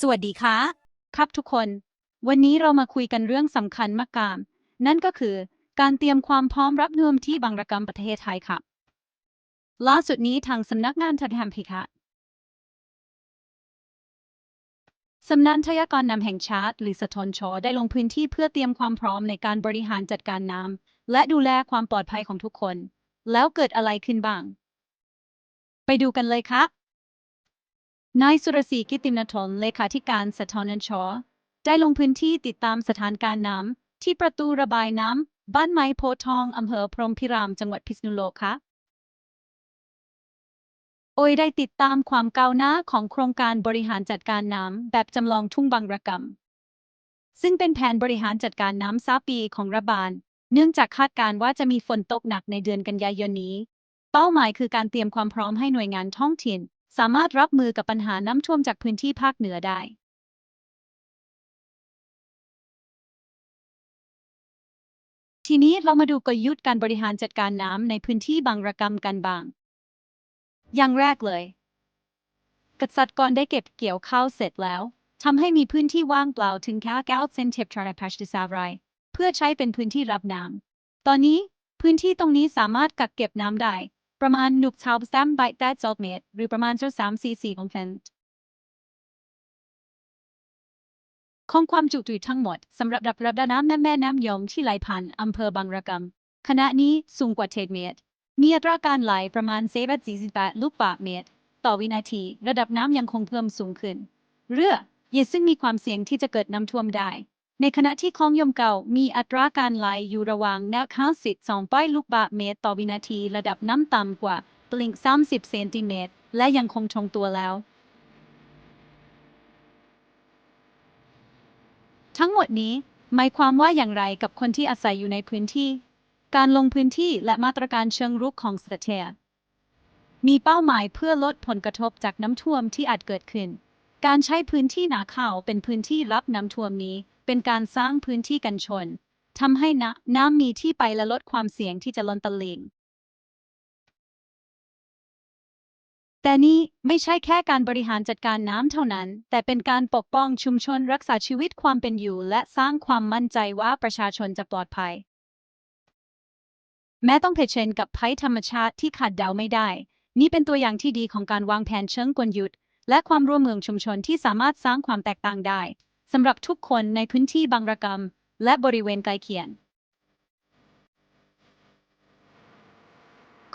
สวัสดีค่ะ ครับทุกคน วันนี้เรามาคุยกันเรื่องสำคัญมากาม นั่นก็คือการเตรียมความพร้อมรับมือที่บางระกรรมประเทศไทยค่ะ ล่าสุดนี้ทางสำนักงานทหารพิคะสำนักทยากรน้ำแห่งชาติ หรือสทนชได้ลงพื้นที่เพื่อเตรียมความพร้อมในการบริหารจัดการน้ำและดูแลความปลอดภัยของทุกคน แล้วเกิดอะไรขึ้นบ้าง ไปดูกันเลยค่ะ นายสุรศรีกิตติมนทนเลขาธิการสทนช ได้ลงพื้นที่ติดตามสถานการณ์น้ำที่ประตูระบายน้ำบ้านไม้โพทองอำเภอพรหมพิรามจังหวัดพิษณุโลกค่ะโอยได้ติดตามความก้าวหน้าของโครงการบริหารจัดการน้ำแบบจำลองทุ่งบางระกำซึ่งเป็นแผนบริหารจัดการน้ำซาปีของรัฐบาล เนื่องจากคาดการณ์ว่าจะมีฝนตกหนักในเดือนกันยายนนี้ เป้าหมายคือการเตรียมความพร้อมให้หน่วยงานท้องถิ่น สามารถรับมือกับปัญหาน้ำท่วมจากพื้นที่ภาคเหนือได้ทีนี้เรามาดูกลยุทธ์การบริหารจัดการน้ำในพื้นที่บางระกำกันบ้าง อย่างแรกเลย กษัตริย์กรได้เก็บเกี่ยวข้าวเสร็จแล้วทำให้มีพื้นที่ว่างเปล่าถึงแค่9เซนเทปทราพัชดิซาไรเพื่อใช้เป็นพื้นที่รับน้ำ ตอนนี้พื้นที่ตรงนี้สามารถกักเก็บน้ำได้ ประมาณหนุกชาวซัมไบต์แดดซอลเมตรหรือประมาณเจ้าสามซีซีของเพนของความจุตุยทั้งหมดสำหรับระดับน้ำในแม่น้ำยมที่ไหลผ่านอำเภอบางระกำขณะนี้สูงกว่าเทศเมตร มีอัตราการไหลประมาณ748ลูกบาศก์เมตร ต่อวินาที ระดับน้ำยังคงเพิ่มสูงขึ้น เรือ เยซึ่งมีความเสี่ยงที่จะเกิดน้ำท่วมได้ ในขณะที่คลองยมเก่ามีอัตราการไหลอยู่ระหว่างแนวข้าสิทธิ์2ป้ายลูกบาศก์เมตรต่อวินาทีระดับน้ำต่ำกว่าตลิ่ง30 เซนติเมตร และยังคงทรงตัวแล้ว ทั้งหมดนี้หมายความว่าอย่างไรกับคนที่อาศัยอยู่ในพื้นที่ การลงพื้นที่และมาตรการเชิงรุกของสเตทมีเป้าหมายเพื่อลดผลกระทบจากน้ำท่วมที่อาจเกิดขึ้น การใช้พื้นที่นาข้าวเป็นพื้นที่รับน้ำท่วมนี้ เป็นการสร้างพื้นที่กันชนทำให้น้ำน้ำมีที่ไปและลดความเสี่ยงที่จะล้นตลิ่งแต่นี่ไม่ใช่แค่การบริหารจัดการน้ำเท่านั้น แต่เป็นการปกป้องชุมชนรักษาชีวิตความเป็นอยู่ และสร้างความมั่นใจว่าประชาชนจะปลอดภัย แม้ต้องเผชิญกับภัยธรรมชาติที่ขาดเดาไม่ได้ นี่เป็นตัวอย่างที่ดีของการวางแผนเชิงกลยุทธ์และความร่วมมือชุมชนที่สามารถสร้างความแตกต่างได้ สำหรับทุกคนในพื้นที่บางระกำและบริเวณใกล้เคียง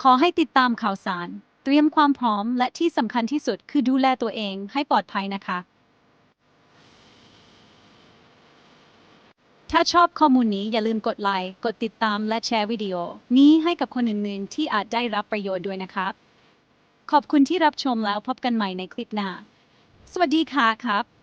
ขอให้ติดตามข่าวสาร เตรียมความพร้อมและที่สำคัญที่สุดคือดูแลตัวเองให้ปลอดภัยนะคะ ถ้าชอบข้อมูลนี้อย่าลืมกดไลค์ กดติดตามและแชร์วิดีโอ นี้ให้กับคนอื่นๆ ที่อาจได้รับประโยชน์ด้วยนะครับ ขอบคุณที่รับชมแล้วพบกันใหม่ในคลิปหน้า สวัสดีค่ะครับ